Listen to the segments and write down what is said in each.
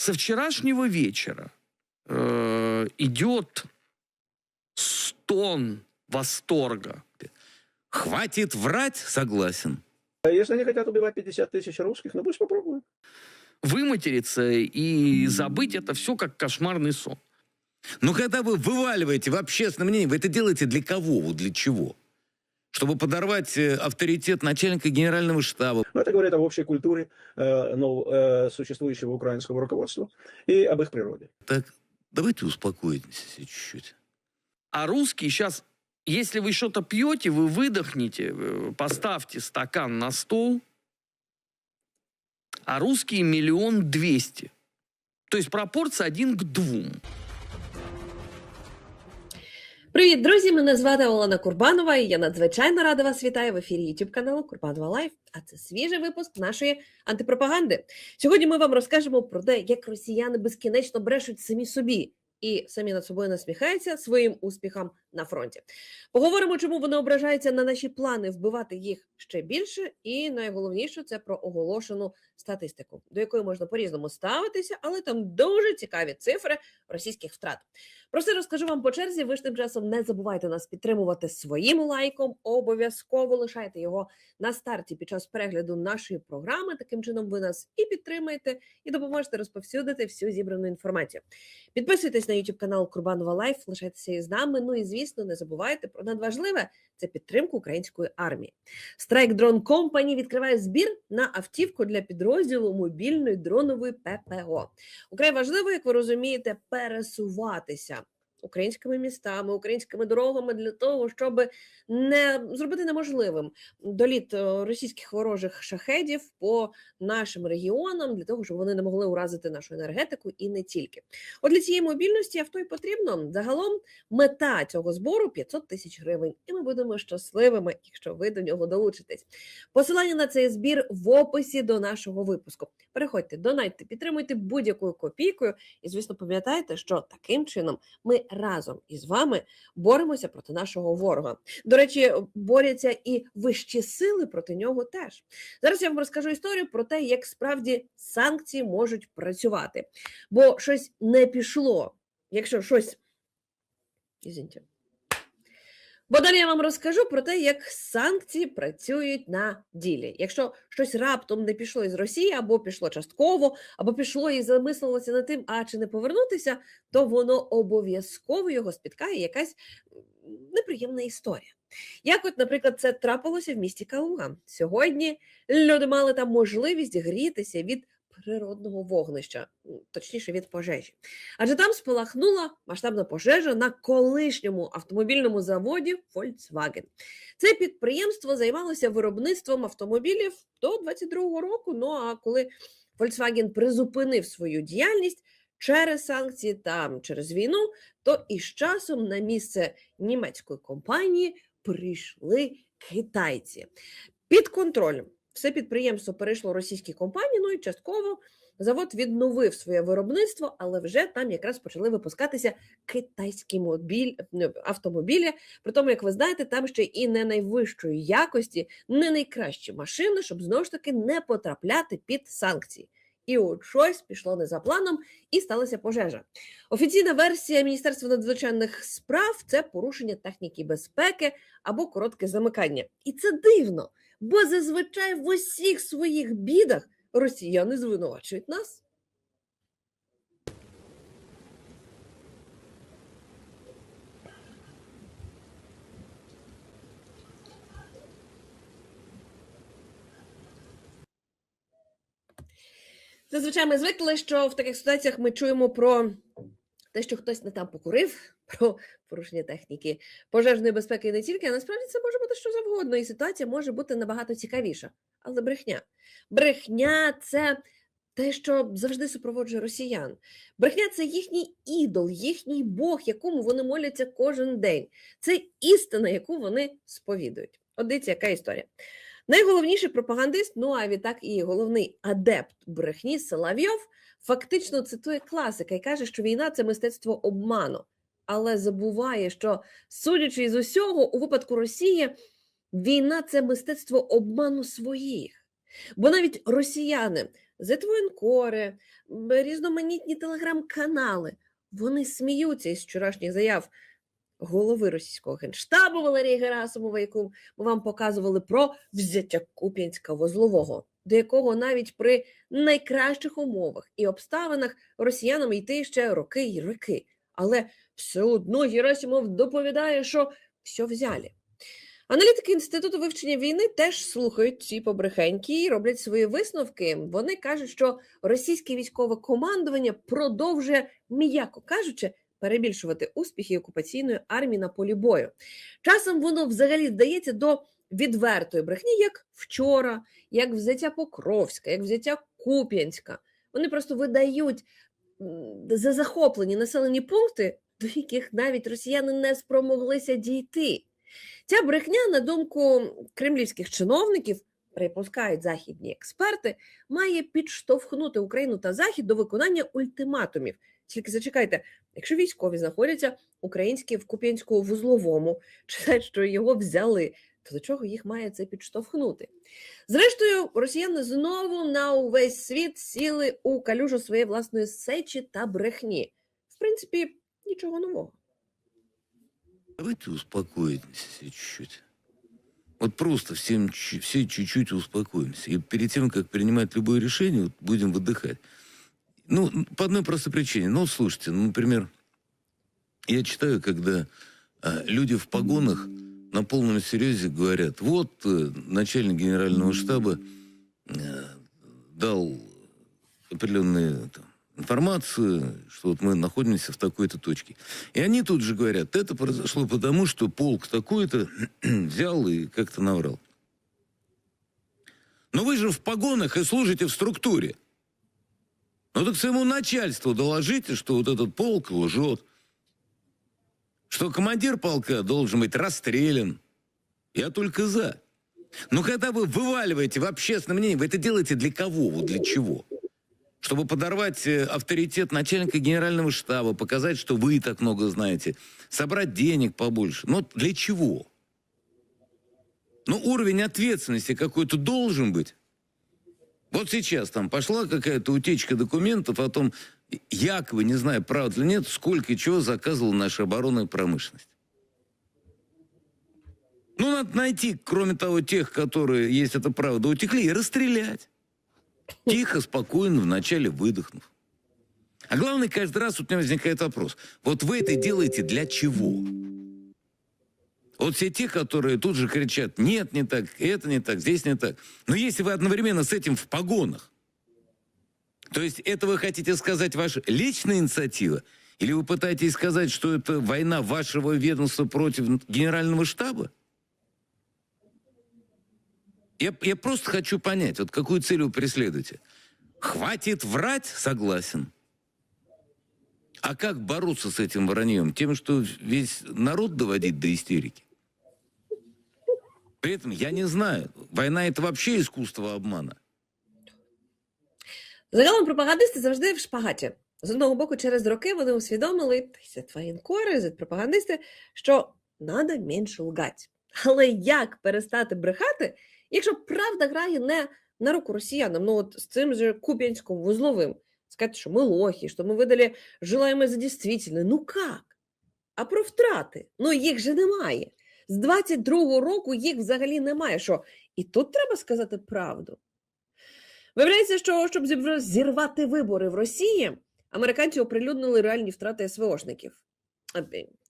Со вчерашнего вечера э, идет стон восторга. Хватит врать, согласен. А Если они хотят убивать 50 тысяч русских, ну пусть попробуют. Выматериться и забыть это все как кошмарный сон. Но когда вы вываливаете в общественное мнение, вы это делаете для кого, вот для чего? Чтобы подорвать э, авторитет начальника генерального штаба. Но это говорит об общей культуре э, ну, э, существующего украинского руководства и об их природе. Так, давайте успокоитесь чуть-чуть. А русские сейчас, если вы что-то пьете, вы выдохните, поставьте стакан на стол, а русские миллион двести. То есть пропорция один к двум. Привіт, друзі! Мене звати Олена Курбанова, і я надзвичайно рада вас вітаю в ефірі YouTube каналу Курбанова Лайф. А це свіжий випуск нашої антипропаганди. Сьогодні ми вам розкажемо про те, як росіяни безкінечно брешуть самі собі і самі над собою насміхаються своїм успіхам на фронті. Поговоримо, чому вони ображаються на наші плани вбивати їх ще більше, і найголовніше це про оголошену статистику, до якої можна по-різному ставитися, але там дуже цікаві цифри російських втрат. Про це розкажу вам по черзі. Ви ж тим часом не забувайте нас підтримувати своїм лайком. Обов'язково лишайте його на старті під час перегляду нашої програми. Таким чином ви нас і підтримаєте, і допоможете розповсюдити всю зібрану інформацію. Підписуйтесь на YouTube канал Курбанова Лайф, лишайтеся із нами. Ну і звісно, не забувайте про надважливе це підтримку української армії. Страйк Дрон Компані відкриває збір на автівку для підрозділу мобільної дронової ППО. Украй важливо, як ви розумієте, пересуватися українськими містами, українськими дорогами для того, щоб не зробити неможливим доліт е, російських ворожих шахедів по нашим регіонам, для того, щоб вони не могли уразити нашу енергетику і не тільки. От для цієї мобільності авто й потрібно. Загалом мета цього збору 500 тисяч гривень, і ми будемо щасливими, якщо ви до нього долучитесь. Посилання на цей збір в описі до нашого випуску. Переходьте, донайте, підтримуйте будь-якою копійкою, і звісно, пам'ятайте, що таким чином ми разом із вами боремося проти нашого ворога. До речі, борються і вищі сили проти нього теж. Зараз я вам розкажу історію про те, як справді санкції можуть працювати, бо щось не пішло. Якщо щось. Извините. Бо далі я вам розкажу про те, як санкції працюють на ділі. Якщо щось раптом не пішло із Росії, або пішло частково, або пішло і замислилося над тим, а чи не повернутися, то воно обов'язково його спіткає якась неприємна історія. Як, от, наприклад, це трапилося в місті Калуга. Сьогодні люди мали там можливість грітися від природного вогнища, точніше від пожежі. Адже там спалахнула масштабна пожежа на колишньому автомобільному заводі Volkswagen. Це підприємство займалося виробництвом автомобілів до 22-го року. Ну а коли Volkswagen призупинив свою діяльність через санкції та через війну, то із часом на місце німецької компанії прийшли китайці під контролем. Все підприємство перейшло російській компанії, ну і частково завод відновив своє виробництво, але вже там якраз почали випускатися китайські мобіль, автомобілі. При тому, як ви знаєте, там ще і не найвищої якості, не найкращі машини, щоб знову ж таки не потрапляти під санкції. І от щось пішло не за планом, і сталася пожежа. Офіційна версія Міністерства надзвичайних справ це порушення техніки безпеки або коротке замикання. І це дивно, бо зазвичай в усіх своїх бідах росіяни звинувачують нас. Зазвичай ми звикли, що в таких ситуаціях ми чуємо про те, що хтось не там покурив, про порушення техніки пожежної безпеки не тільки, а насправді це може бути що завгодно, і ситуація може бути набагато цікавіша. Але брехня. Брехня це те, що завжди супроводжує росіян. Брехня це їхній ідол, їхній Бог, якому вони моляться кожен день. Це істина, яку вони сповідують. От дивіться, яка історія. Найголовніший пропагандист, ну а відтак і головний адепт брехні Соловйов фактично цитує класика і каже, що війна це мистецтво обману, але забуває, що, судячи з усього, у випадку Росії, війна це мистецтво обману своїх. Бо навіть росіяни зетвоєнкори, різноманітні телеграм-канали. Вони сміються із вчорашніх заяв голови російського генштабу Валерія Герасимова, яку ми вам показували про взяття Куп'янська вузлового, до якого навіть при найкращих умовах і обставинах росіянам йти ще роки й роки. Але все одно Герасимов доповідає, що все взяли. Аналітики Інституту вивчення війни теж слухають ці побрехеньки і роблять свої висновки. Вони кажуть, що російське військове командування продовжує, м'яко кажучи, перебільшувати успіхи окупаційної армії на полі бою. Часом воно взагалі здається до відвертої брехні, як вчора, як взяття Покровська, як взяття Куп'янська. Вони просто видають за захоплені населені пункти, до яких навіть росіяни не спромоглися дійти. Ця брехня, на думку кремлівських чиновників, припускають західні експерти, має підштовхнути Україну та Захід до виконання ультиматумів. Тільки зачекайте, якщо військові знаходяться українські в Куп'янську вузловому, чи те, що його взяли, то до чого їх має це підштовхнути? Зрештою, росіяни знову на увесь світ сіли у калюжу своєї власної сечі та брехні. В принципі, нічого нового. Давайте успокоимся чуть-чуть. Вот просто всем, все чуть-чуть успокоимся. И перед тем, как принимать любое решение, вот будем выдыхать. Ну, по одной простой причине. Ну, слушайте, ну, например, я читаю, когда а, люди в погонах на полном серьезе говорят, вот э, начальник генерального штаба э, дал определенную там, информацию, что вот мы находимся в такой-то точке. И они тут же говорят, это произошло потому, что полк такой-то взял и как-то наврал. Но вы же в погонах и служите в структуре. Ну так своему начальству доложите, что вот этот полк лжет. Что командир полка должен быть расстрелян. Я только за. Но когда вы вываливаете в общественное мнение, вы это делаете для кого? Вот для чего? Чтобы подорвать э, авторитет начальника генерального штаба, показать, что вы так много знаете, собрать денег побольше. Но для чего? Ну, уровень ответственности какой-то должен быть. Вот сейчас там пошла какая-то утечка документов о том, якобы, не знаю, правда или нет, сколько и чего заказывала наша оборонная промышленность. Ну, надо найти, кроме того, тех, которые, есть это правда, утекли, и расстрелять. Тихо, спокойно, вначале выдохнув. А главное, каждый раз у меня возникает вопрос. Вот вы это делаете для чего? Вот все те, которые тут же кричат, нет, не так, это не так, здесь не так. Но если вы одновременно с этим в погонах, то есть это вы хотите сказать ваша личная инициатива? Или вы пытаетесь сказать, что это война вашего ведомства против генерального штаба? Я, я просто хочу понять, вот какую цель вы преследуете. Хватит врать, согласен. А как бороться с этим враньем? Тем, что весь народ доводить до истерики? При этом я не знаю, война это вообще искусство обмана. Загалом пропагандисти завжди в шпагаті. З одного боку, через роки вони усвідомили, та й зетвоєнкори, зетпропагандисти, що треба менше лгать. Але як перестати брехати, якщо правда грає не на руку росіянам, ну от з цим же Куп'янським вузловим? Сказати, що ми лохи, що ми видали желаємо за дійсно. Ну як? А про втрати? Ну їх же немає. З 22-го року їх взагалі немає. Що? І тут треба сказати правду. Виявляється, що щоб зірвати вибори в Росії, американці оприлюднили реальні втрати СВОшників. А,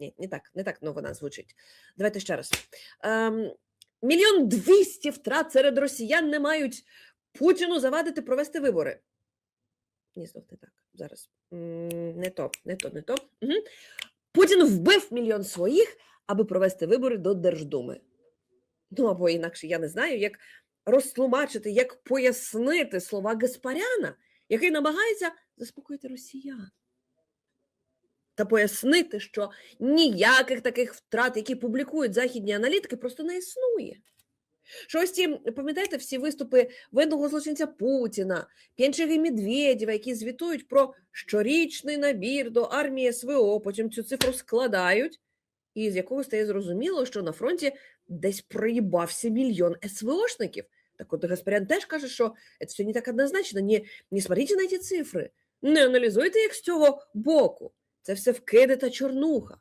Ні, не так, не так вона звучить. Давайте ще раз. Ем, мільйон двісті втрат серед росіян не мають Путіну завадити провести вибори. Ні, знов не так. Зараз. Не то, не то, не то. Угу. Путін вбив мільйон своїх, аби провести вибори до Держдуми. Ну або інакше я не знаю, як розтлумачити, як пояснити слова Гаспаряна, який намагається заспокоїти росіян. Та пояснити, що ніяких таких втрат, які публікують західні аналітики, просто не існує. Що ось ці, пам'ятаєте, всі виступи видного злочинця Путіна, П'янчеги Медведєва, які звітують про щорічний набір до армії СВО, потім цю цифру складають, і з якого стає зрозуміло, що на фронті десь проїбався мільйон СВОшників. Так от Гаспарян теж каже, що це все не так однозначно. Не, не смотрите на ці цифри, не аналізуйте їх з цього боку. Це все вкиди та чорнуха.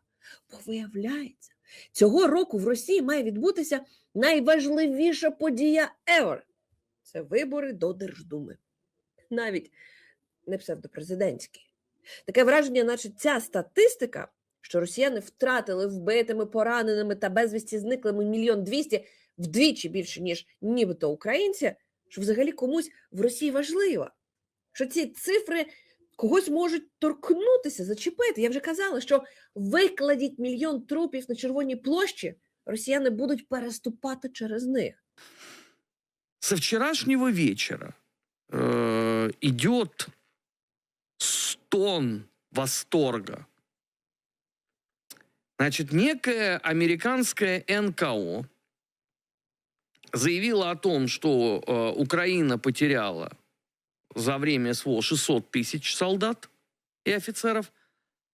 Бо виявляється, цього року в Росії має відбутися найважливіша подія ever. Це вибори до Держдуми. Навіть не псевдопрезидентські. Таке враження, наче ця статистика, що росіяни втратили вбитими, пораненими та безвісті зниклими мільйон двісті вдвічі більше, ніж нібито українці, що взагалі комусь в Росії важлива. Що ці цифри когось можуть торкнутися, зачепити. Я вже казала, що викладіть мільйон трупів на Червоній площі, росіяни будуть переступати через них. Со вчерашнего вечера э, идет стон восторга. Значит, некая американская НКО заявила о том, что э, Украина потеряла за время СВО 600 тысяч солдат и офицеров,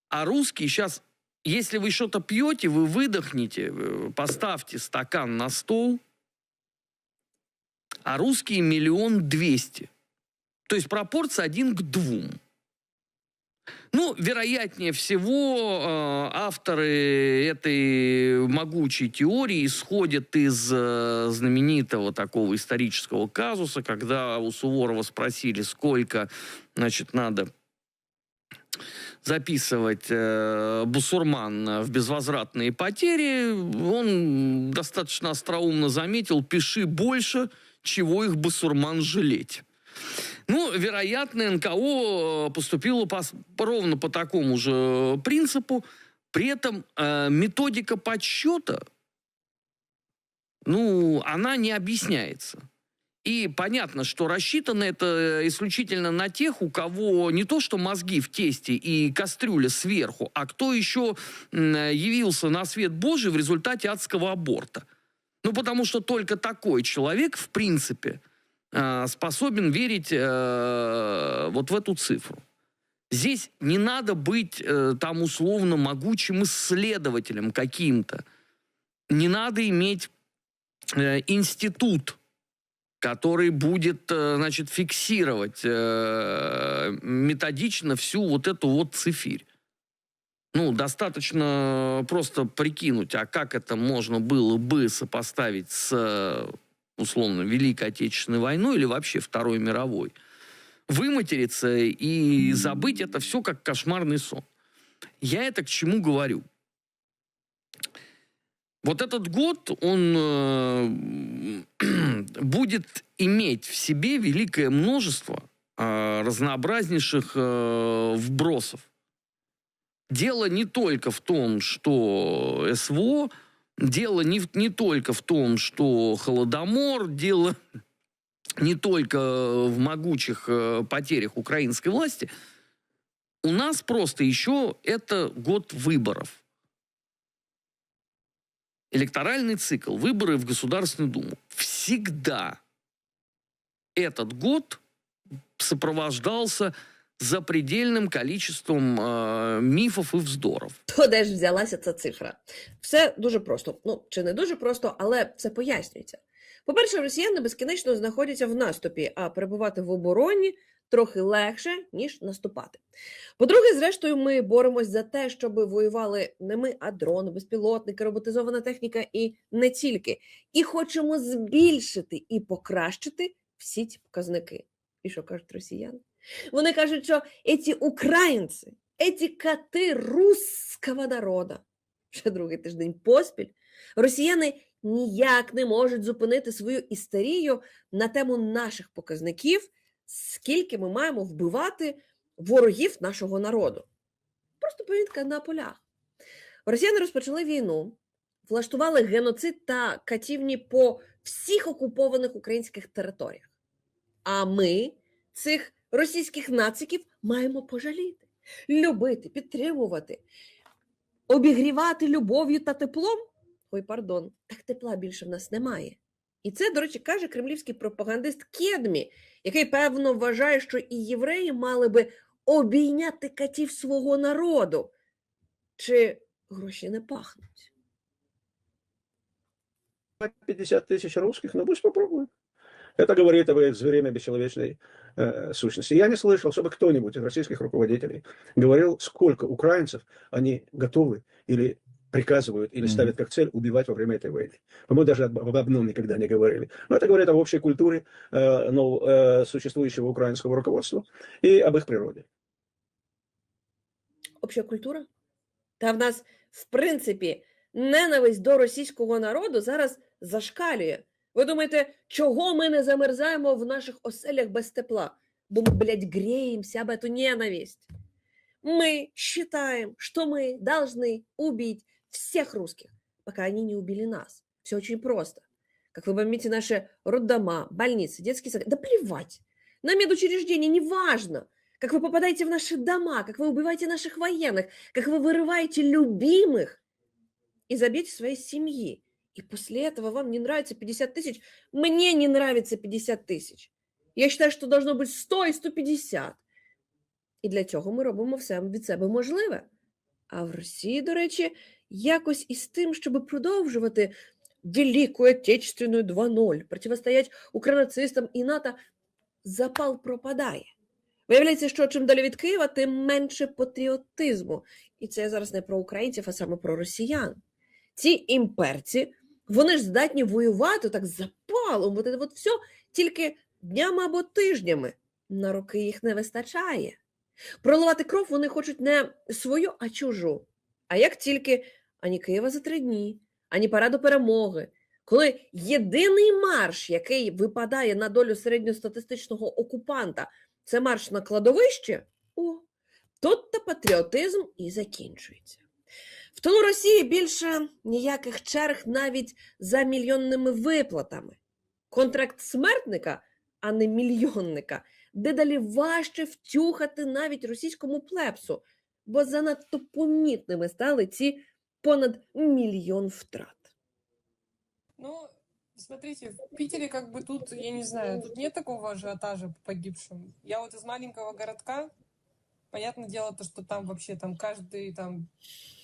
а русские сейчас, если вы что-то пьете, вы выдохните, э, поставьте стакан на стол, а русские миллион двести. То есть пропорция один к двум. Ну, вероятнее всего, э, авторы этой могучей теории исходят из э, знаменитого такого исторического казуса, когда у Суворова спросили, сколько, значит, надо записывать э, бусурман в безвозвратные потери, он достаточно остроумно заметил, пиши больше, чего их басурман жалеть. Ну, вероятно, НКО поступило по, ровно по такому же принципу. При этом э, методика подсчета, ну, она не объясняется. И понятно, что рассчитано это исключительно на тех, у кого не то что мозги в тесте и кастрюля сверху, а кто еще м, явился на свет Божий в результате адского аборта. Ну, потому что только такой человек, в принципе, э, способен верить э, вот в эту цифру. Здесь не надо быть э, там условно могучим исследователем каким-то. Не надо иметь э, институт, который будет, э, значит, фиксировать э, методично всю вот эту вот цифирь. Ну, достаточно просто прикинуть, а как это можно было бы сопоставить с, э, условно, Великой Отечественной войной или вообще Второй мировой. Выматериться и забыть это все как кошмарный сон. Я это к чему говорю? Вот этот год, он э, будет иметь в себе великое множество э, разнообразнейших э, вбросов. Дело не только в том, что СВО, дело не, не только в том, что Холодомор, дело не только в могучих э, потерях украинской власти. У нас просто еще это год выборов. Электоральный цикл, выборы в Государственную Думу. Всегда этот год сопровождался запредельным количеством э, мифов и вздоров. То де ж взялася ця цифра? Все дуже просто. Ну, чи не дуже просто, але це пояснюється. По-перше, росіяни безкінечно знаходяться в наступі, а перебувати в обороні трохи легше, ніж наступати. По-друге, зрештою, ми боремось за те, щоб воювали не ми, а дрони, безпілотники, роботизована техніка і не тільки. І хочемо збільшити і покращити всі ці показники. І що кажуть росіяни? Вони кажуть, що ці українці, ці коти русского народа, ще другий тиждень поспіль, росіяни ніяк не можуть зупинити свою істерію на тему наших показників, скільки ми маємо вбивати ворогів нашого народу. Просто повідка на полях. Росіяни розпочали війну, влаштували геноцид та катівні по всіх окупованих українських територіях. А ми цих російських нациків маємо пожаліти, любити, підтримувати, обігрівати любов'ю та теплом. Ой, пардон, так тепла більше в нас немає. І це, до речі, каже кремлівський пропагандист Кедмі, який певно вважає, що і євреї мали би обійняти катів свого народу. Чи гроші не пахнуть? 50 тысяч русских, ну пусть попробуют. Это говорит об их звериной бесчеловечной э, сущности. Я не слышал, чтобы кто-нибудь из российских руководителей говорил, сколько украинцев они готовы или приказывают или Мгм. ставят как цель убивать во время этой войны. По-моему, даже об, об одном никогда не говорили. Но это говорит об общей культуре э, ну, э, существующего украинского руководства и об их природе. Обща культура? Та в нас, в принципі, ненависть до російського народу зараз зашкалює. Ви думаєте, чого ми не замерзаємо в наших оселях без тепла? Бо ми, блядь, греемся об эту ненависть. Мы считаем, что мы должны убить всех русских, пока они не убили нас. Все очень просто. Как вы бомбите наши роддома, больницы, детские сады. Да плевать. На медучреждения, неважно. Как вы попадаете в наши дома, как вы убиваете наших военных, как вы вырываете любимых из объятий своей семьи. И после этого вам не нравится 50 тысяч. Мне не нравится 50 тисяч. Я считаю, що должно бути 100 і 150. І для цього ми робимо все від себе можливе. А в Росії, до речі, якось із тим, щоб продовжувати Велику Отечественную 2.0, противостоять укранацистам і НАТО, запал пропадає. Виявляється, що чим далі від Києва, тим менше патріотизму. І це зараз не про українців, а саме про росіян. Ці імперці, вони ж здатні воювати так запалом, от, от все тільки днями або тижнями. На роки їх не вистачає. Проливати кров вони хочуть не свою, а чужу. А як тільки ані Києва за три дні, ані параду перемоги, коли єдиний марш, який випадає на долю середньостатистичного окупанта, це марш на кладовище, о, тут то патріотизм і закінчується. В тилу Росії більше ніяких черг навіть за мільйонними виплатами. Контракт смертника, а не мільйонника, дедалі важче втюхати навіть російському плепсу, бо занадто помітними стали ці понад мільйон втрат. Ну, смотрите, в Питере как бы тут, я не знаю, тут нет такого ажиотажа по погибшим. Я вот из маленького городка, понятное дело, то, что там вообще там каждый там,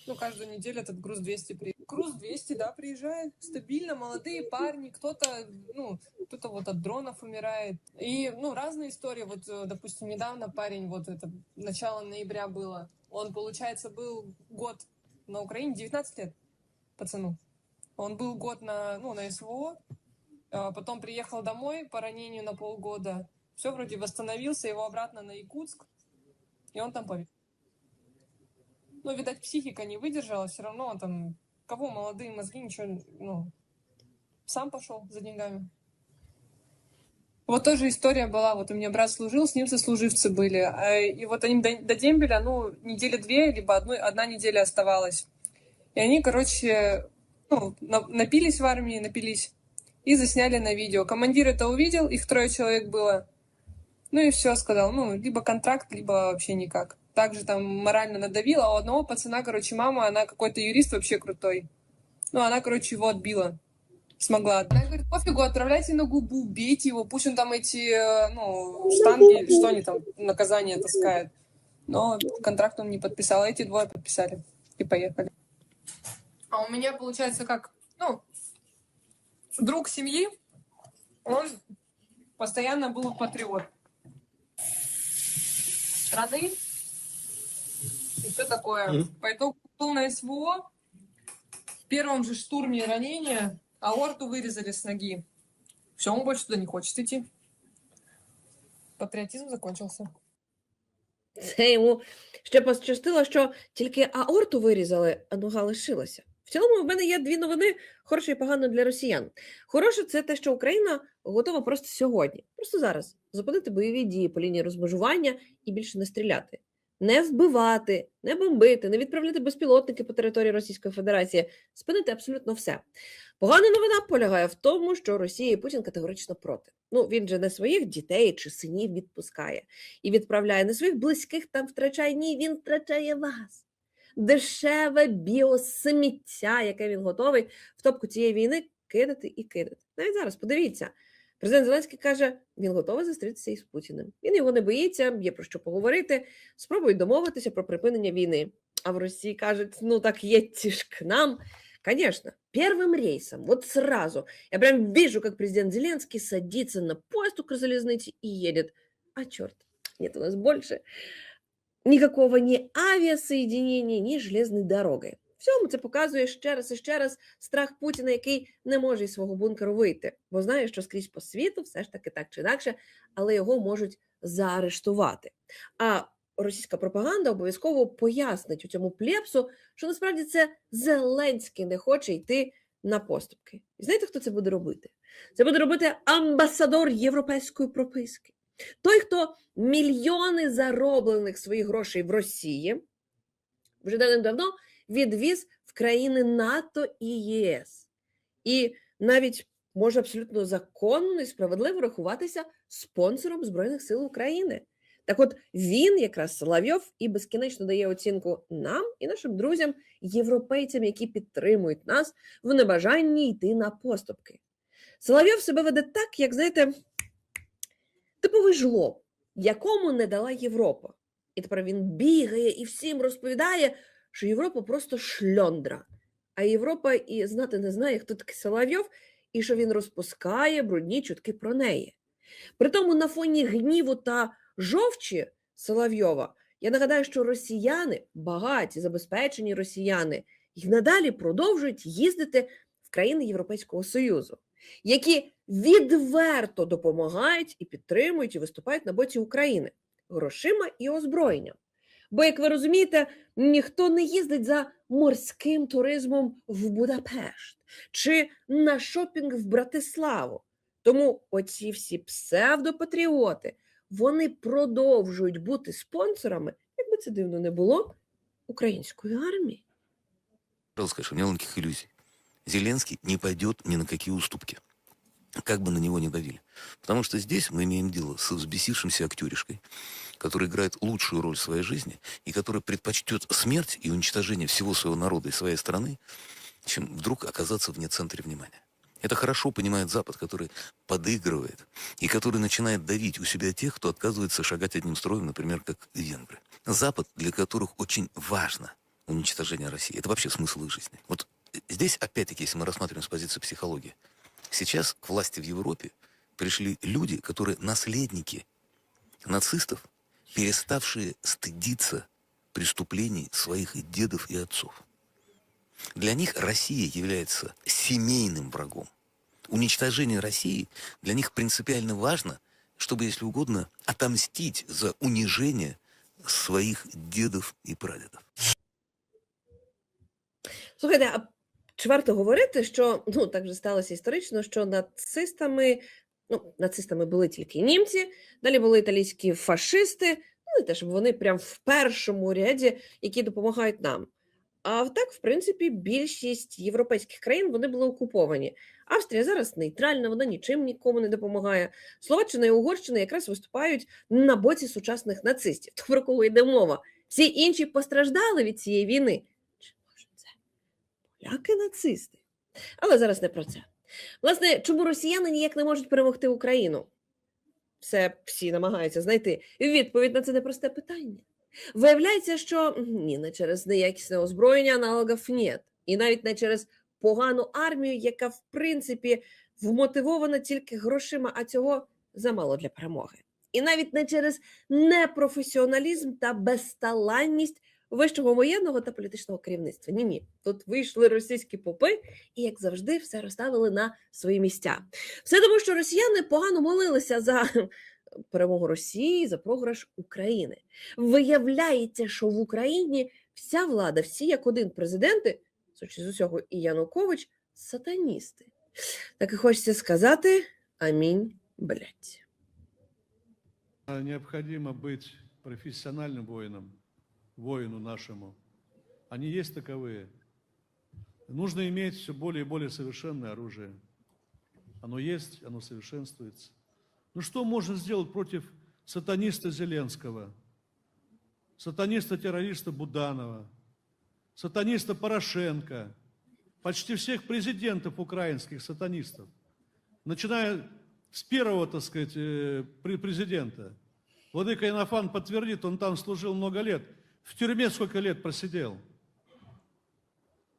ну, каждую неделю этот груз 200 при... Груз 200, да, приезжает стабильно, молодые парни, кто-то, ну, кто-то вот от дронов умирает. И, ну, разные истории. Вот, э, допустим, недавно парень, вот это, начало ноября было, он, получается, был год на Украине, 19 лет пацану. Он был год на, ну, на СВО, а потом приехал домой по ранению на полгода. Все вроде восстановился, его обратно на Якутск, и он там повис. Ну, видать, психика не выдержала, все равно он там, кого молодые мозги, ничего, ну, сам пошел за деньгами. Вот тоже история была, вот у меня брат служил, с ним сослуживцы были, а, и вот они до, до дембеля, ну, недели две, либо одной, одна неделя оставалась. И они, короче, ну, на- напились в армии, напились, и засняли на видео. Командир это увидел, их трое человек было. Ну и все, сказал, ну, либо контракт, либо вообще никак. Также там морально надавила, а у одного пацана, короче, мама, она какой-то юрист вообще крутой. Ну, она, короче, его отбила. Смогла. Она говорит, пофигу, отправляйте на губу, бейте его, пусть он там эти, э, ну, штанги, что они там, наказание таскают. Но контракт он не подписал, а эти двое подписали и поехали. А у меня получается как, ну, друг семьи, он постоянно был патриот. Страны и все такое. Мгм. По итогу был на СВО, в первом же штурме ранения аорту вырезали с ноги. Все, он больше туда не хочет идти. Патриотизм закончился. Це йому ще пощастило, що тільки аорту вирізали, а нога лишилася. В цілому, в мене є дві новини: хороше і погано для росіян. Хороше це те, що Україна готова просто сьогодні, просто зараз, зупинити бойові дії по лінії розмежування і більше не стріляти, не вбивати, не бомбити, не відправляти безпілотники по території Російської Федерації, спинити абсолютно все. Погана новина полягає в тому, що Росія і Путін категорично проти. Ну він же не своїх дітей чи синів відпускає і відправляє не своїх близьких, там втрачає ні, він втрачає вас. Дешеве біосміття, яке він готовий в топку цієї війни кидати і кидати. Навіть зараз подивіться. Президент Зеленський каже, він готовий зустрітися із Путіним. Він його не боїться, є про що поговорити, спробують домовитися про припинення війни. А в Росії кажуть: ну так їдьте ж к нам, Конечно, первым рейсом, вот сразу, я прям вижу, как президент Зеленский садится на поезд Укрзалезницы и едет. А черт, нет у нас больше никакого ні авіасоєдінення, ні железною дорогою. Всьому це показує ще раз і ще раз страх Путіна, який не може із свого бункеру вийти, бо знає, що скрізь по світу все ж таки так чи інакше, але його можуть заарештувати. А російська пропаганда обов'язково пояснить у цьому плепсу, що насправді це Зеленський не хоче йти на поступки. І знаєте, хто це буде робити? Це буде робити амбасадор європейської прописки. Той, хто мільйони зароблених своїх грошей в Росії вже давним-давно відвіз в країни НАТО і ЄС. І навіть може абсолютно законно і справедливо рахуватися спонсором Збройних сил України. Так от він, якраз Соловйов, і безкінечно дає оцінку нам і нашим друзям, європейцям, які підтримують нас в небажанні йти на поступки. Соловйов себе веде так, як знаєте, типовий жлоб, якому не дала Європа. І тепер він бігає і всім розповідає, що Європа просто шльондра. А Європа і знати не знає, хто такий Соловйов, і що він розпускає брудні чутки про неї. Притому на фоні гніву та жовчі Соловйова, я нагадаю, що росіяни, багаті, забезпечені росіяни, і надалі продовжують їздити в країни Європейського Союзу, які відверто допомагають і підтримують і виступають на боці України грошима і озброєнням. Бо, як ви розумієте, ніхто не їздить за морським туризмом в Будапешт чи на шопінг в Братиславу. Тому оці всі псевдопатріоти вони продовжують бути спонсорами, як би це дивно не було, української армії. Никаких иллюзий. Зеленский не пойдет ни на какие уступки. Как бы на него ни давили. Потому что здесь мы имеем дело с взбесившимся актеришкой, который играет лучшую роль в своей жизни и который предпочтет смерть и уничтожение всего своего народа и своей страны, чем вдруг оказаться вне центра внимания. Это хорошо понимает Запад, который подыгрывает и который начинает давить у себя тех, кто отказывается шагать одним строем, например, как венгры. Запад, для которых очень важно уничтожение России. Это вообще смысл их жизни. Вот здесь, опять-таки, если мы рассматриваем с позиции психологии, сейчас к власти в Европе пришли люди, которые наследники нацистов, переставшие стыдиться преступлений своих дедов и отцов. Для них Россия является семейным врагом. Уничтожение России для них принципиально важно, чтобы, если угодно, отомстить за унижение своих дедов и прадедов. Слухайте, а чи варто говорити, що ну так же сталося історично, що нацистами, ну, нацистами були тільки німці, далі були італійські фашисти, ну не те, щоб вони прям в першому ряді, які допомагають нам. А так, в принципі, більшість європейських країн вони були окуповані. Австрія зараз нейтральна, вона нічим нікому не допомагає. Словаччина і Угорщина якраз виступають на боці сучасних нацистів. То про кого йде мова? Всі інші постраждали від цієї війни. Поляки нацисти? Але зараз не про це. Власне, чому росіяни ніяк не можуть перемогти Україну? Все всі намагаються знайти відповідь на це непросте питання. Виявляється, що ні, не через неякісне озброєння аналогів нет. І навіть не через погану армію, яка в принципі вмотивована тільки грошима, а цього замало для перемоги. І навіть не через непрофесіоналізм та безталанність вищого воєнного та політичного керівництва. Ні, ні. Тут вийшли російські попи, і як завжди, все розставили на свої місця. Все тому, що росіяни погано молилися за перемогу Росії, за програш України. Виявляється, що в Україні вся влада, всі як один президенти, з усього, і Янукович, сатаністи. Так і хочеться сказати амінь, блядь. А Необходимо быть профессиональным воином, воину нашему. Они есть таковые. Нужно иметь все более и более совершенное оружие. Оно есть, оно совершенствуется. Ну что можно сделать против сатаниста Зеленского, сатаниста-террориста Буданова, сатаниста Порошенко, почти всех президентов украинских сатанистов, начиная с первого, так сказать, э, пре- президента. Владыка Инофан подтвердит, он там служил много лет. В тюрьме сколько лет просидел.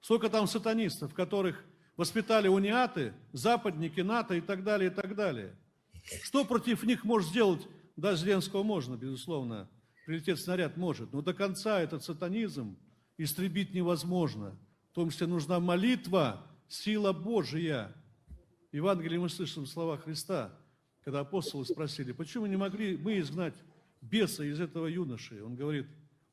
Сколько там сатанистов, которых воспитали униаты, западники, НАТО и так далее, и так далее. Что против них может сделать? Да, Зеленского можно, безусловно. Прилететь снаряд может. Но до конца этот сатанизм истребить невозможно. В том числе нужна молитва, сила Божия. В Евангелии мы слышим слова Христа, когда апостолы спросили, почему не могли мы изгнать беса из этого юноши? Он говорит,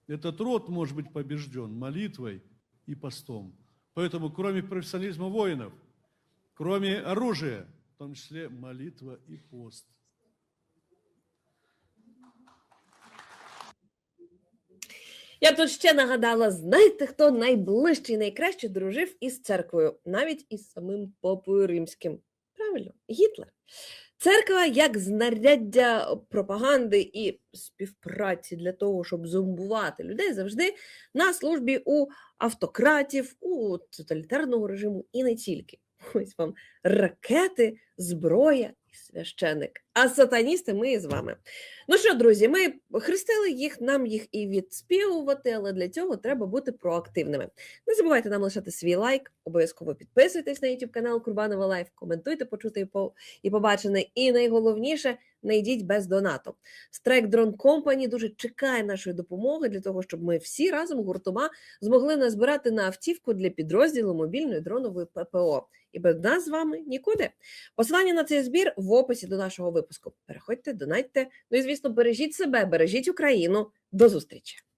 этот род может быть побежден молитвой и постом. Поэтому кроме профессионализма воинов, кроме оружия, в том числе молитва и пост. Я б тут ще нагадала, знаєте, хто найближчий, найкраще дружив із церквою, навіть із самим попою римським. Правильно, Гітлер. Церква як знаряддя пропаганди і співпраці для того, щоб зомбувати людей завжди на службі у автократів, у тоталітарного режиму і не тільки. Ось вам ракети, зброя священик. А сатаністи ми з вами. Ну що, друзі, ми хрестили їх, нам їх і відспівувати, але для цього треба бути проактивними. Не забувайте нам лишати свій лайк, обов'язково підписуйтесь на YouTube канал Курбанова Лайф, коментуйте, почути і по- і побачене. І найголовніше, не йдіть без донату. Strike Drone Company дуже чекає нашої допомоги для того, щоб ми всі разом гуртома змогли назбирати на автівку для підрозділу мобільної дронової ППО. І без нас з вами нікуди. Посилання на цей збір в описі до нашого випуску. Переходьте, донатьте. Ну і звісно, бережіть себе, бережіть Україну. До зустрічі!